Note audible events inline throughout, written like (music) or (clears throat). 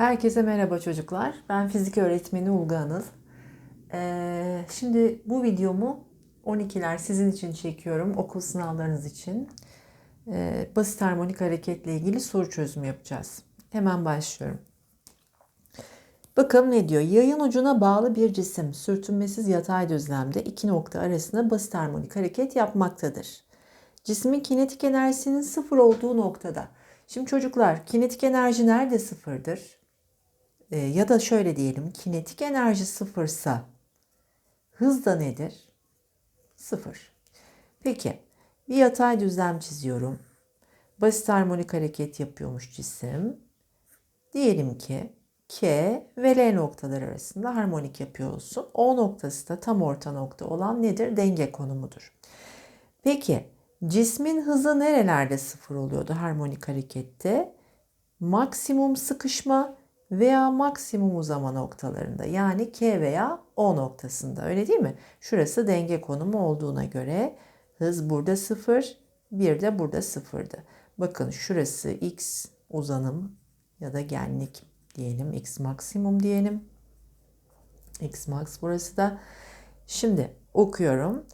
Herkese merhaba çocuklar. Ben fizik öğretmeni Ulga Anıl. Ee, şimdi bu videomu 12'ler sizin için çekiyorum. Okul sınavlarınız için. Ee, basit harmonik hareketle ilgili soru çözümü yapacağız. Hemen başlıyorum. Bakalım ne diyor? Yayın ucuna bağlı bir cisim sürtünmesiz yatay düzlemde iki nokta arasında basit harmonik hareket yapmaktadır. Cismin kinetik enerjisinin sıfır olduğu noktada. Şimdi çocuklar kinetik enerji nerede sıfırdır? Ee, ya da şöyle diyelim kinetik enerji sıfırsa hız da nedir? Sıfır. Peki bir yatay düzlem çiziyorum. Basit harmonik hareket yapıyormuş cisim. Diyelim ki K ve L noktalar arasında harmonik yapıyor olsun. O noktası da tam orta nokta olan nedir? Denge konumudur. Peki cismin hızı nerelerde sıfır oluyordu harmonik harekette? Maksimum sıkışma veya maksimum uzama noktalarında yani K veya O noktasında öyle değil mi? Şurası denge konumu olduğuna göre hız burada sıfır, bir de burada sıfırdı. Bakın şurası X uzanım ya da genlik diyelim. X maksimum diyelim. X max burası da. Şimdi okuyorum.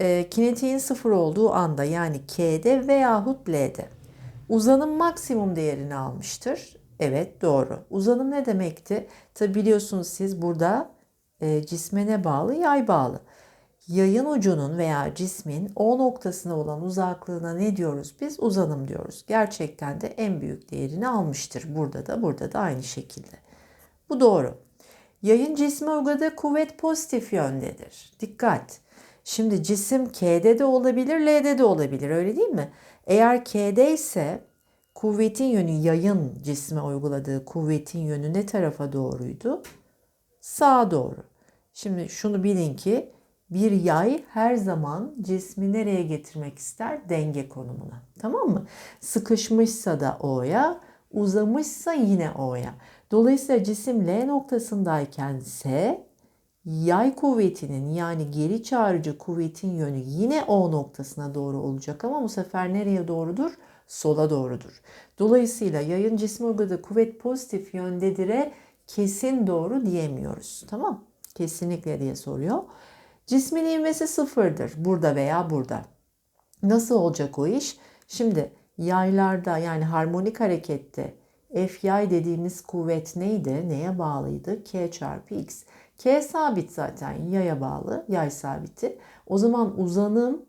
E, kinetiğin sıfır olduğu anda yani K'de veyahut L'de uzanım maksimum değerini almıştır. Evet doğru. Uzanım ne demekti? Tabi biliyorsunuz siz burada e, cisme ne bağlı? Yay bağlı. Yayın ucunun veya cismin o noktasına olan uzaklığına ne diyoruz? Biz uzanım diyoruz. Gerçekten de en büyük değerini almıştır. Burada da burada da aynı şekilde. Bu doğru. Yayın cisme uyguladığı kuvvet pozitif yöndedir. Dikkat. Şimdi cisim K'de de olabilir, L'de de olabilir öyle değil mi? Eğer K'de ise kuvvetin yönü yayın cisme uyguladığı kuvvetin yönü ne tarafa doğruydu? Sağa doğru. Şimdi şunu bilin ki bir yay her zaman cismi nereye getirmek ister? Denge konumuna. Tamam mı? Sıkışmışsa da O'ya, uzamışsa yine O'ya. Dolayısıyla cisim L noktasındayken S, yay kuvvetinin yani geri çağırıcı kuvvetin yönü yine O noktasına doğru olacak ama bu sefer nereye doğrudur? Sola doğrudur. Dolayısıyla yayın cismi uyguladığı kuvvet pozitif yöndedire kesin doğru diyemiyoruz. Tamam? Kesinlikle diye soruyor. Cismin ivmesi sıfırdır burada veya burada. Nasıl olacak o iş? Şimdi yaylarda yani harmonik harekette F yay dediğimiz kuvvet neydi? Neye bağlıydı? K çarpı X. K sabit zaten yaya bağlı, yay sabiti. O zaman uzanım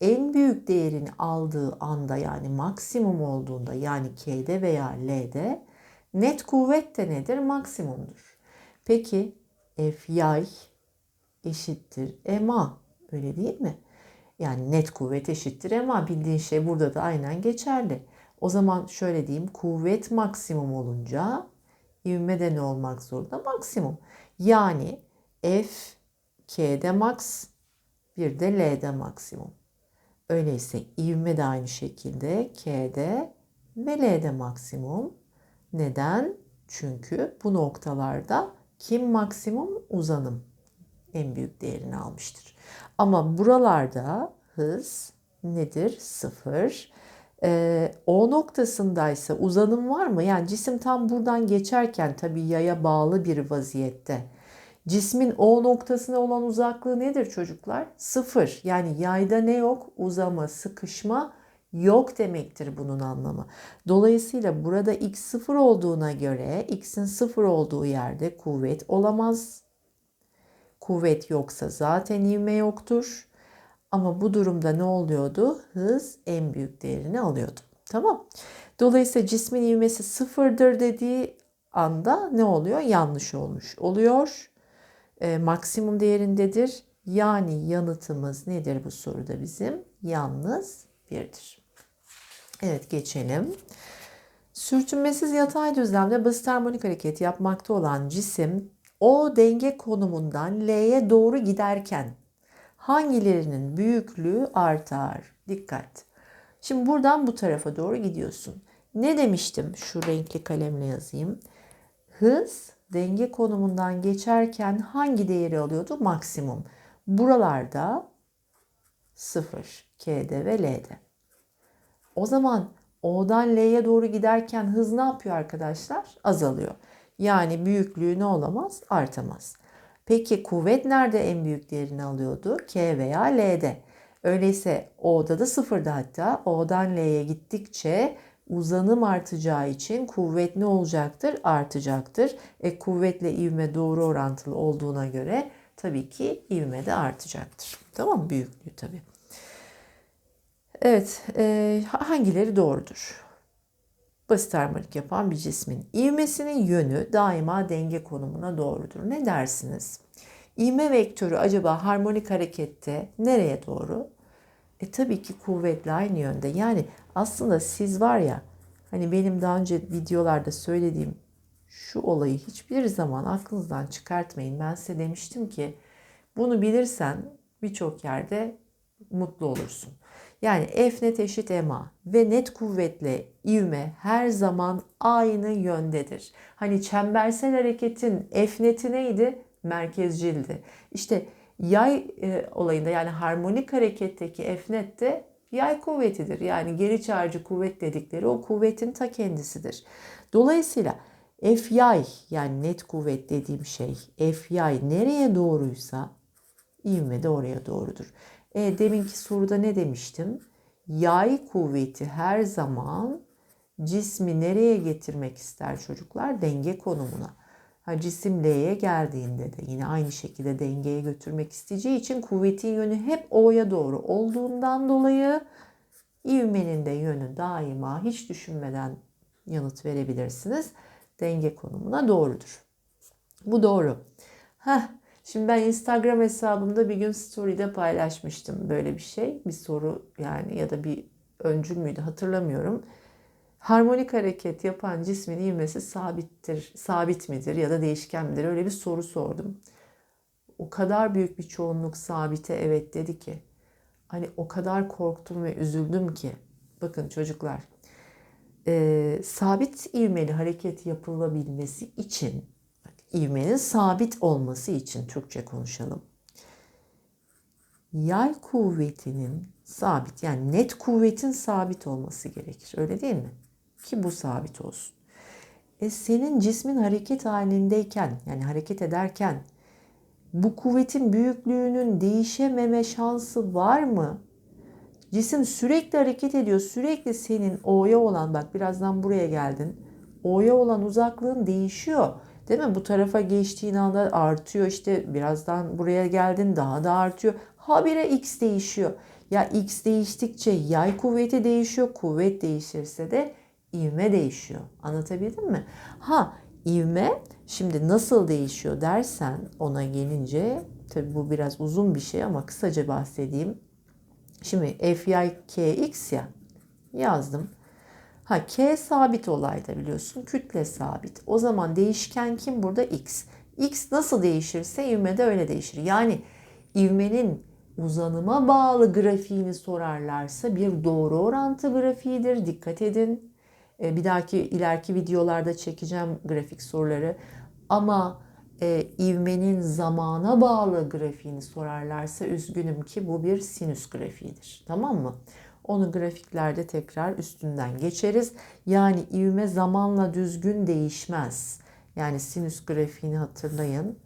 en büyük değerini aldığı anda yani maksimum olduğunda yani K'de veya L'de net kuvvet de nedir? Maksimumdur. Peki F yay eşittir MA öyle değil mi? Yani net kuvvet eşittir MA bildiğin şey burada da aynen geçerli. O zaman şöyle diyeyim kuvvet maksimum olunca ivme de ne olmak zorunda? Maksimum. Yani F K'de max bir de L'de maksimum. Öyleyse ivme de aynı şekilde K'de ve L'de maksimum. Neden? Çünkü bu noktalarda kim maksimum? Uzanım en büyük değerini almıştır. Ama buralarda hız nedir? Sıfır. Ee, o noktasındaysa uzanım var mı? Yani cisim tam buradan geçerken tabii yaya bağlı bir vaziyette. Cismin O noktasına olan uzaklığı nedir çocuklar? Sıfır. Yani yayda ne yok? Uzama, sıkışma yok demektir bunun anlamı. Dolayısıyla burada x sıfır olduğuna göre x'in sıfır olduğu yerde kuvvet olamaz. Kuvvet yoksa zaten ivme yoktur. Ama bu durumda ne oluyordu? Hız en büyük değerini alıyordu. Tamam. Dolayısıyla cismin ivmesi sıfırdır dediği anda ne oluyor? Yanlış olmuş oluyor. E, maksimum değerindedir. Yani yanıtımız nedir bu soruda bizim? Yalnız birdir. Evet geçelim. Sürtünmesiz yatay düzlemde basit harmonik hareket yapmakta olan cisim o denge konumundan L'ye doğru giderken hangilerinin büyüklüğü artar? Dikkat. Şimdi buradan bu tarafa doğru gidiyorsun. Ne demiştim? Şu renkli kalemle yazayım. Hız denge konumundan geçerken hangi değeri alıyordu? Maksimum. Buralarda 0, K'de ve L'de. O zaman O'dan L'ye doğru giderken hız ne yapıyor arkadaşlar? Azalıyor. Yani büyüklüğü ne olamaz? Artamaz. Peki kuvvet nerede en büyük değerini alıyordu? K veya L'de. Öyleyse O'da da sıfırda hatta. O'dan L'ye gittikçe uzanım artacağı için kuvvet ne olacaktır? Artacaktır. E kuvvetle ivme doğru orantılı olduğuna göre tabii ki ivme de artacaktır. Tamam mı? Büyüklüğü tabii. Evet, e, hangileri doğrudur? Basit harmonik yapan bir cismin ivmesinin yönü daima denge konumuna doğrudur. Ne dersiniz? İvme vektörü acaba harmonik harekette nereye doğru? E tabii ki kuvvetle aynı yönde. Yani aslında siz var ya hani benim daha önce videolarda söylediğim şu olayı hiçbir zaman aklınızdan çıkartmayın. Ben size demiştim ki bunu bilirsen birçok yerde mutlu olursun. Yani F net eşit MA ve net kuvvetle ivme her zaman aynı yöndedir. Hani çembersel hareketin F neti neydi? Merkezcildi. İşte yay e, olayında yani harmonik hareketteki F net de yay kuvvetidir. Yani geri çağrıcı kuvvet dedikleri o kuvvetin ta kendisidir. Dolayısıyla F yay yani net kuvvet dediğim şey F yay nereye doğruysa ivme de oraya doğrudur. E, deminki soruda ne demiştim? Yay kuvveti her zaman cismi nereye getirmek ister çocuklar? Denge konumuna. Ha, cisim L'ye geldiğinde de yine aynı şekilde dengeye götürmek isteyeceği için kuvvetin yönü hep O'ya doğru olduğundan dolayı ivmenin de yönü daima hiç düşünmeden yanıt verebilirsiniz. Denge konumuna doğrudur. Bu doğru. Heh, Şimdi ben Instagram hesabımda bir gün story'de paylaşmıştım böyle bir şey. Bir soru yani ya da bir öncül müydü hatırlamıyorum. Harmonik hareket yapan cismin ivmesi sabittir, sabit midir ya da değişken midir? Öyle bir soru sordum. O kadar büyük bir çoğunluk sabite evet dedi ki. Hani o kadar korktum ve üzüldüm ki. Bakın çocuklar, e, sabit ivmeli hareket yapılabilmesi için ivmenin sabit olması için Türkçe konuşalım. Yay kuvvetinin sabit yani net kuvvetin sabit olması gerekir. Öyle değil mi? Ki bu sabit olsun. E senin cismin hareket halindeyken yani hareket ederken bu kuvvetin büyüklüğünün değişememe şansı var mı? Cisim sürekli hareket ediyor. Sürekli senin O'ya olan bak birazdan buraya geldin. O'ya olan uzaklığın değişiyor. Değil mi? Bu tarafa geçtiğin anda artıyor işte birazdan buraya geldin daha da artıyor. Habire x değişiyor. Ya x değiştikçe yay kuvveti değişiyor. Kuvvet değişirse de ivme değişiyor. Anlatabildim mi? Ha ivme şimdi nasıl değişiyor dersen ona gelince tabi bu biraz uzun bir şey ama kısaca bahsedeyim. Şimdi f yay kx ya yazdım. Ha K sabit olayda biliyorsun. Kütle sabit. O zaman değişken kim burada? X. X nasıl değişirse ivme de öyle değişir. Yani ivmenin uzanıma bağlı grafiğini sorarlarsa bir doğru orantı grafiğidir. Dikkat edin. E, bir dahaki ileriki videolarda çekeceğim grafik soruları. Ama e, ivmenin zamana bağlı grafiğini sorarlarsa üzgünüm ki bu bir sinüs grafiğidir. Tamam mı? Onu grafiklerde tekrar üstünden geçeriz. Yani ivme zamanla düzgün değişmez. Yani sinüs grafiğini hatırlayın.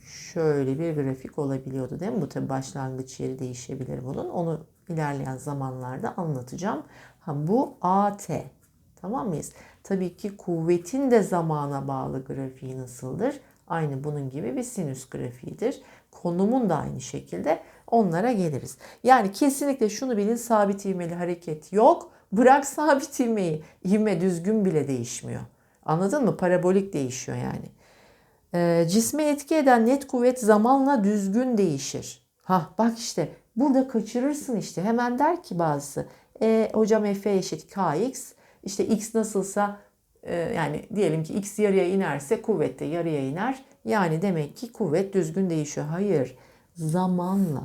Şöyle bir grafik olabiliyordu değil mi? Bu tabi başlangıç yeri değişebilir bunun. Onu ilerleyen zamanlarda anlatacağım. Ha, bu AT. Tamam mıyız? Tabii ki kuvvetin de zamana bağlı grafiği nasıldır? Aynı bunun gibi bir sinüs grafiğidir. Konumun da aynı şekilde onlara geliriz. Yani kesinlikle şunu bilin sabit ivmeli hareket yok. Bırak (laughs) sabit ivmeyi. İvme düzgün bile değişmiyor. Anladın mı? Parabolik değişiyor yani. E, cisme etki eden net kuvvet zamanla düzgün değişir. Ha bak işte burada kaçırırsın işte. Hemen der ki bazısı e, hocam F eşit Kx işte X nasılsa e, yani diyelim ki X yarıya inerse kuvvet de yarıya iner. Yani demek ki kuvvet düzgün değişiyor. Hayır zamanla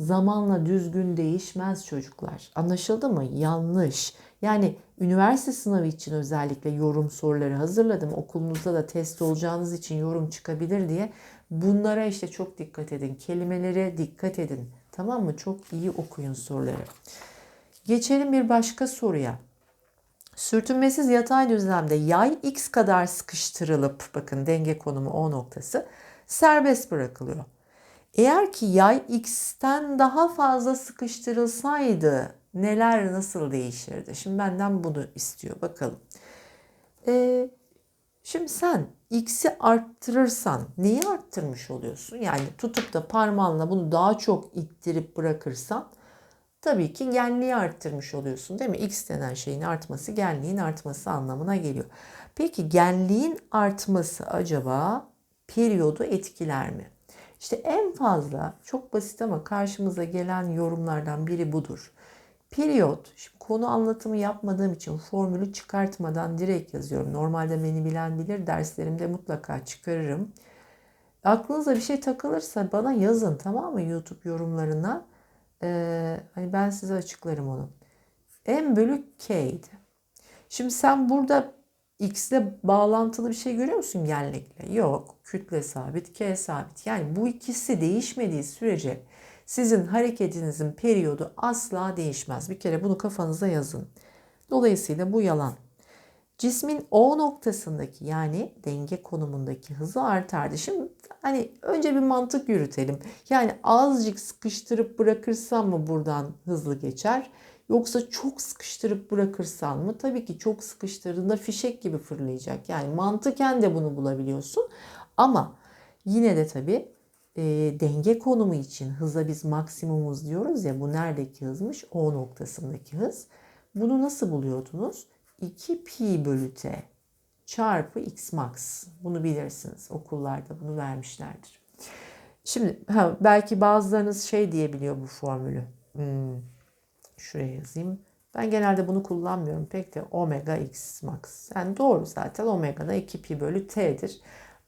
zamanla düzgün değişmez çocuklar. Anlaşıldı mı? Yanlış. Yani üniversite sınavı için özellikle yorum soruları hazırladım. Okulunuzda da test olacağınız için yorum çıkabilir diye. Bunlara işte çok dikkat edin. Kelimelere dikkat edin. Tamam mı? Çok iyi okuyun soruları. Geçelim bir başka soruya. Sürtünmesiz yatay düzlemde yay x kadar sıkıştırılıp bakın denge konumu O noktası serbest bırakılıyor. Eğer ki yay x'ten daha fazla sıkıştırılsaydı neler nasıl değişirdi? Şimdi benden bunu istiyor bakalım. Ee, şimdi sen x'i arttırırsan neyi arttırmış oluyorsun? Yani tutup da parmağınla bunu daha çok ittirip bırakırsan tabii ki genliği arttırmış oluyorsun değil mi? X denen şeyin artması genliğin artması anlamına geliyor. Peki genliğin artması acaba periyodu etkiler mi? İşte en fazla çok basit ama karşımıza gelen yorumlardan biri budur. Periyot, şimdi konu anlatımı yapmadığım için formülü çıkartmadan direkt yazıyorum. Normalde beni bilen bilir derslerimde mutlaka çıkarırım. Aklınıza bir şey takılırsa bana yazın tamam mı YouTube yorumlarına. Ee, hani ben size açıklarım onu. M bölü K'ydi. Şimdi sen burada X bağlantılı bir şey görüyor musun genlikle? Yok. Kütle sabit, K sabit. Yani bu ikisi değişmediği sürece sizin hareketinizin periyodu asla değişmez. Bir kere bunu kafanıza yazın. Dolayısıyla bu yalan. Cismin O noktasındaki yani denge konumundaki hızı artardı. Şimdi hani önce bir mantık yürütelim. Yani azıcık sıkıştırıp bırakırsam mı buradan hızlı geçer? Yoksa çok sıkıştırıp bırakırsan mı? Tabii ki çok sıkıştırdığında fişek gibi fırlayacak. Yani mantıken de bunu bulabiliyorsun. Ama yine de tabii e, denge konumu için hıza biz maksimumuz diyoruz ya bu neredeki hızmış? O noktasındaki hız. Bunu nasıl buluyordunuz? 2 pi bölü t çarpı x max. Bunu bilirsiniz. Okullarda bunu vermişlerdir. Şimdi ha, belki bazılarınız şey diyebiliyor bu formülü. Hmm, şuraya yazayım. Ben genelde bunu kullanmıyorum pek de omega x max. Yani doğru zaten omega da 2 pi bölü t'dir.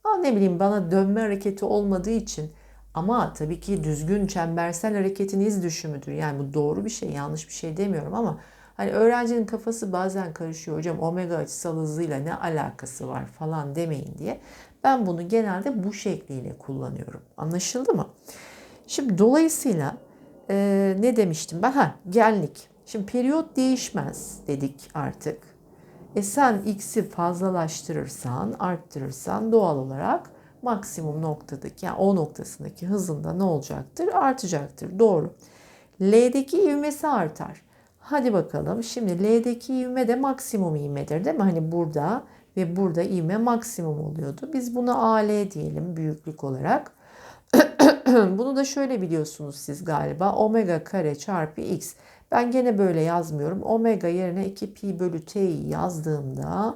Ama ne bileyim bana dönme hareketi olmadığı için ama tabii ki düzgün çembersel hareketin iz düşümüdür. Yani bu doğru bir şey yanlış bir şey demiyorum ama Hani öğrencinin kafası bazen karışıyor hocam omega açısal hızıyla ne alakası var falan demeyin diye. Ben bunu genelde bu şekliyle kullanıyorum. Anlaşıldı mı? Şimdi dolayısıyla e, ne demiştim ben? Ha genlik. Şimdi periyot değişmez dedik artık. E sen x'i fazlalaştırırsan, arttırırsan doğal olarak maksimum noktadaki yani o noktasındaki hızında ne olacaktır? Artacaktır. Doğru. L'deki ivmesi artar. Hadi bakalım. Şimdi L'deki ivme de maksimum ivmedir değil mi? Hani burada ve burada ivme maksimum oluyordu. Biz buna AL diyelim büyüklük olarak. (clears throat) Bunu da şöyle biliyorsunuz siz galiba. Omega kare çarpı x. Ben gene böyle yazmıyorum. Omega yerine 2 pi bölü t'yi yazdığımda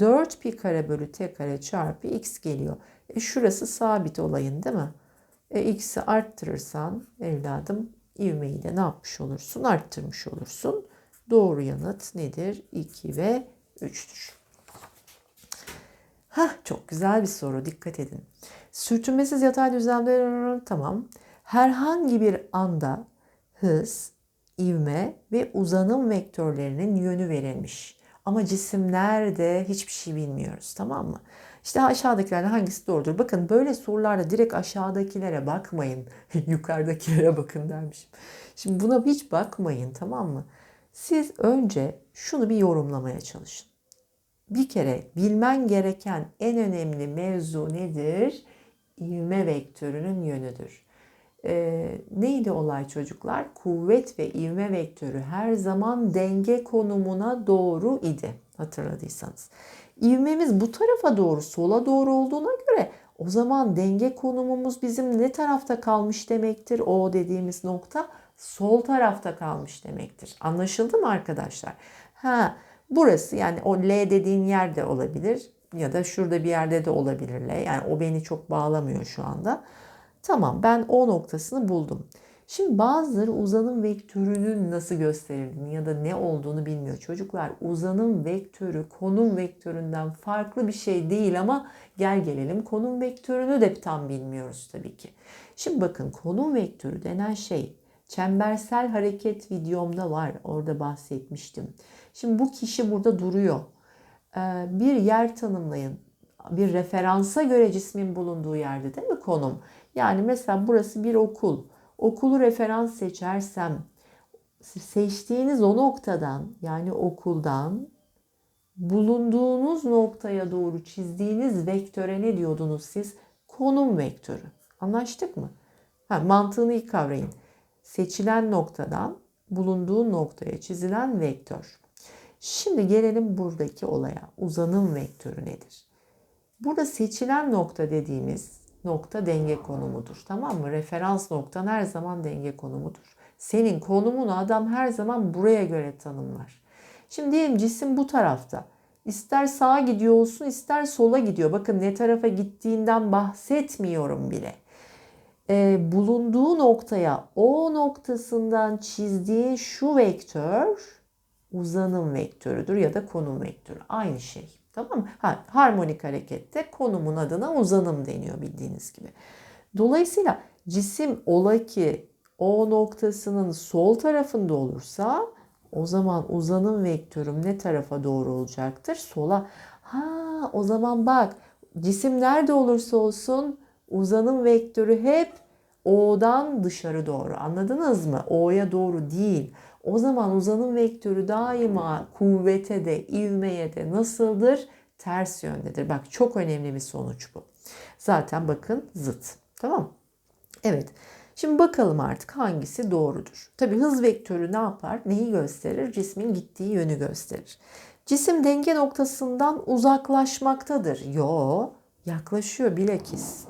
4 pi kare bölü t kare çarpı x geliyor. E şurası sabit olayın değil mi? E x'i arttırırsan evladım ivmeyi de ne yapmış olursun? Arttırmış olursun. Doğru yanıt nedir? 2 ve 3'tür. Hah çok güzel bir soru dikkat edin. Sürtünmesiz yatay düzlemde tamam. Herhangi bir anda hız, ivme ve uzanım vektörlerinin yönü verilmiş. Ama cisimlerde hiçbir şey bilmiyoruz tamam mı? İşte aşağıdakilerden hangisi doğrudur? Bakın böyle sorularda direkt aşağıdakilere bakmayın. (laughs) Yukarıdakilere bakın dermişim. Şimdi buna hiç bakmayın tamam mı? Siz önce şunu bir yorumlamaya çalışın. Bir kere bilmen gereken en önemli mevzu nedir? İvme vektörünün yönüdür. Ee, neydi olay çocuklar? Kuvvet ve ivme vektörü her zaman denge konumuna doğru idi hatırladıysanız. İvmemiz bu tarafa doğru, sola doğru olduğuna göre o zaman denge konumumuz bizim ne tarafta kalmış demektir? O dediğimiz nokta sol tarafta kalmış demektir. Anlaşıldı mı arkadaşlar? Ha, burası yani o L dediğin yerde olabilir ya da şurada bir yerde de olabilir L. Yani o beni çok bağlamıyor şu anda. Tamam ben o noktasını buldum. Şimdi bazıları uzanım vektörünün nasıl gösterildiğini ya da ne olduğunu bilmiyor. Çocuklar uzanım vektörü konum vektöründen farklı bir şey değil ama gel gelelim konum vektörünü de tam bilmiyoruz tabii ki. Şimdi bakın konum vektörü denen şey çembersel hareket videomda var. Orada bahsetmiştim. Şimdi bu kişi burada duruyor. Ee, bir yer tanımlayın. Bir referansa göre cismin bulunduğu yerde değil mi konum? Yani mesela burası bir okul okulu referans seçersem seçtiğiniz o noktadan yani okuldan bulunduğunuz noktaya doğru çizdiğiniz vektöre ne diyordunuz siz? Konum vektörü. Anlaştık mı? Ha, mantığını iyi kavrayın. Seçilen noktadan bulunduğu noktaya çizilen vektör. Şimdi gelelim buradaki olaya. Uzanım vektörü nedir? Burada seçilen nokta dediğimiz nokta denge konumudur. Tamam mı? Referans noktan her zaman denge konumudur. Senin konumunu adam her zaman buraya göre tanımlar. Şimdi diyelim cisim bu tarafta. İster sağa gidiyor olsun ister sola gidiyor. Bakın ne tarafa gittiğinden bahsetmiyorum bile. Ee, bulunduğu noktaya o noktasından çizdiği şu vektör uzanım vektörüdür ya da konum vektörü. Aynı şey. Tamam mı? Ha, harmonik harekette konumun adına uzanım deniyor bildiğiniz gibi. Dolayısıyla cisim ola ki o noktasının sol tarafında olursa o zaman uzanım vektörüm ne tarafa doğru olacaktır? Sola. Ha o zaman bak cisim nerede olursa olsun uzanım vektörü hep O'dan dışarı doğru. Anladınız mı? O'ya doğru değil. O zaman uzanım vektörü daima kuvvete de, ivmeye de nasıldır? Ters yöndedir. Bak çok önemli bir sonuç bu. Zaten bakın zıt. Tamam Evet. Şimdi bakalım artık hangisi doğrudur. Tabii hız vektörü ne yapar? Neyi gösterir? Cismin gittiği yönü gösterir. Cisim denge noktasından uzaklaşmaktadır. Yo, yaklaşıyor bilakis.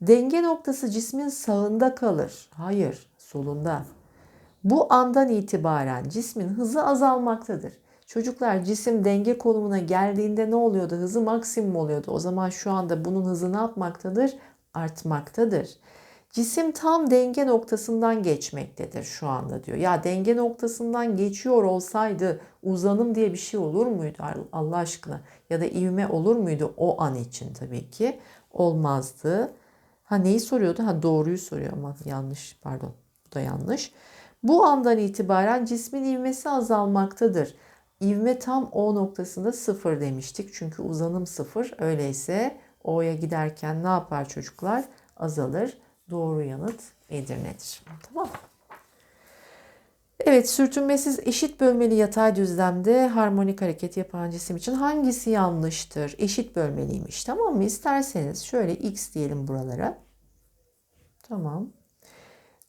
Denge noktası cismin sağında kalır. Hayır, solunda. Bu andan itibaren cismin hızı azalmaktadır. Çocuklar cisim denge konumuna geldiğinde ne oluyordu? Hızı maksimum oluyordu. O zaman şu anda bunun hızı ne yapmaktadır? Artmaktadır. Cisim tam denge noktasından geçmektedir şu anda diyor. Ya denge noktasından geçiyor olsaydı uzanım diye bir şey olur muydu Allah aşkına? Ya da ivme olur muydu o an için tabii ki? Olmazdı. Ha neyi soruyordu? Ha doğruyu soruyor ama yanlış pardon. Bu da yanlış. Bu andan itibaren cismin ivmesi azalmaktadır. İvme tam O noktasında sıfır demiştik. Çünkü uzanım sıfır. Öyleyse O'ya giderken ne yapar çocuklar? Azalır. Doğru yanıt Edirne'dir. Tamam Evet, sürtünmesiz eşit bölmeli yatay düzlemde harmonik hareket yapan cisim için hangisi yanlıştır? Eşit bölmeliymiş. Tamam mı? İsterseniz şöyle x diyelim buralara. Tamam.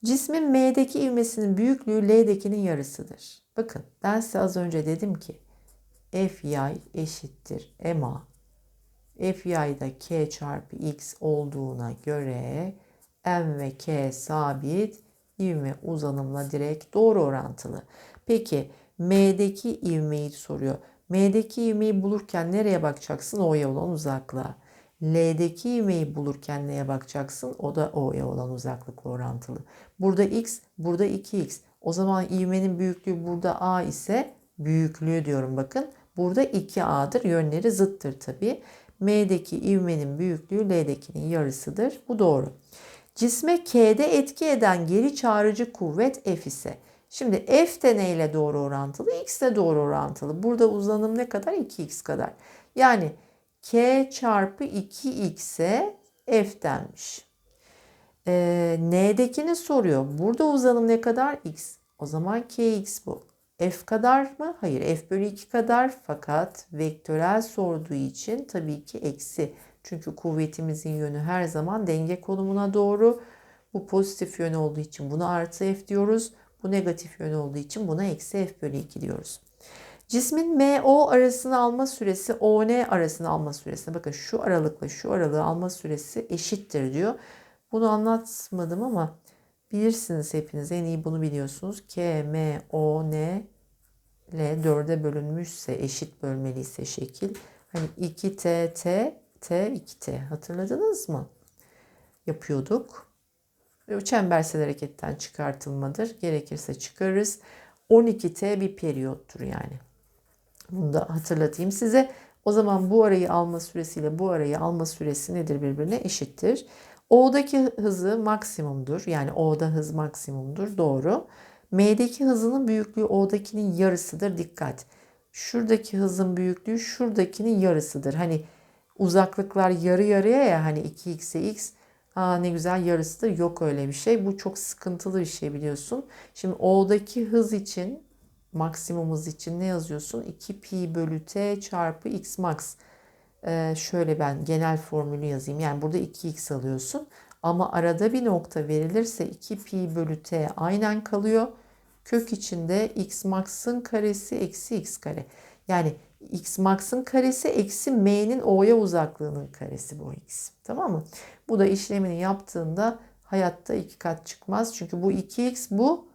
Cismin M'deki ivmesinin büyüklüğü L'dekinin yarısıdır. Bakın ben size az önce dedim ki F yay eşittir MA. F yayda K çarpı X olduğuna göre M ve K sabit ivme uzanımla direkt doğru orantılı. Peki M'deki ivmeyi soruyor. M'deki ivmeyi bulurken nereye bakacaksın? O'ya olan uzaklığa. L'deki ivmeyi bulurken neye bakacaksın? O da O'ya olan uzaklıkla orantılı. Burada X, burada 2X. O zaman ivmenin büyüklüğü burada A ise büyüklüğü diyorum bakın. Burada 2A'dır. Yönleri zıttır tabii. M'deki ivmenin büyüklüğü L'dekinin yarısıdır. Bu doğru. Cisme K'de etki eden geri çağrıcı kuvvet F ise. Şimdi F de neyle doğru orantılı? X de doğru orantılı. Burada uzanım ne kadar? 2X kadar. Yani K çarpı 2X'e F denmiş. Ee, N'dekini soruyor. Burada uzanım ne kadar? X. O zaman Kx bu. F kadar mı? Hayır. F bölü 2 kadar. Fakat vektörel sorduğu için tabii ki eksi. Çünkü kuvvetimizin yönü her zaman denge konumuna doğru. Bu pozitif yön olduğu için buna artı F diyoruz. Bu negatif yön olduğu için buna eksi F bölü 2 diyoruz. Cismin MO arasını alma süresi ON arasını alma süresine bakın şu aralıkla şu aralığı alma süresi eşittir diyor. Bunu anlatmadım ama bilirsiniz hepiniz en iyi bunu biliyorsunuz. K, M, O, N ile 4'e bölünmüşse eşit bölmeliyse şekil. Hani 2T, T, T, 2T hatırladınız mı? Yapıyorduk. Çembersel hareketten çıkartılmadır. Gerekirse çıkarırız. 12T bir periyottur yani. Bunu da hatırlatayım size. O zaman bu arayı alma süresiyle bu arayı alma süresi nedir birbirine eşittir. O'daki hızı maksimumdur. Yani O'da hız maksimumdur. Doğru. M'deki hızının büyüklüğü O'dakinin yarısıdır. Dikkat. Şuradaki hızın büyüklüğü şuradakinin yarısıdır. Hani uzaklıklar yarı yarıya ya hani 2x'e x. Aa ne güzel yarısıdır. Yok öyle bir şey. Bu çok sıkıntılı bir şey biliyorsun. Şimdi O'daki hız için maksimumumuz için ne yazıyorsun? 2 pi bölü t çarpı x max. Ee, şöyle ben genel formülü yazayım. Yani burada 2x alıyorsun. Ama arada bir nokta verilirse 2 pi bölü t aynen kalıyor. Kök içinde x max'ın karesi eksi x kare. Yani x max'ın karesi eksi m'nin o'ya uzaklığının karesi bu x. Tamam mı? Bu da işlemini yaptığında hayatta iki kat çıkmaz. Çünkü bu 2x bu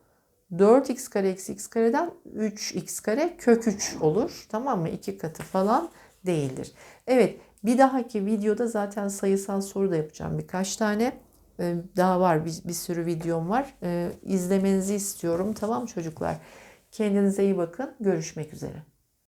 4x kare eksi x kareden 3x kare kök 3 olur. Tamam mı? İki katı falan değildir. Evet bir dahaki videoda zaten sayısal soru da yapacağım birkaç tane. Ee, Daha var bir, bir sürü videom var. Ee, İzlemenizi istiyorum. Tamam çocuklar. Kendinize iyi bakın. Görüşmek üzere.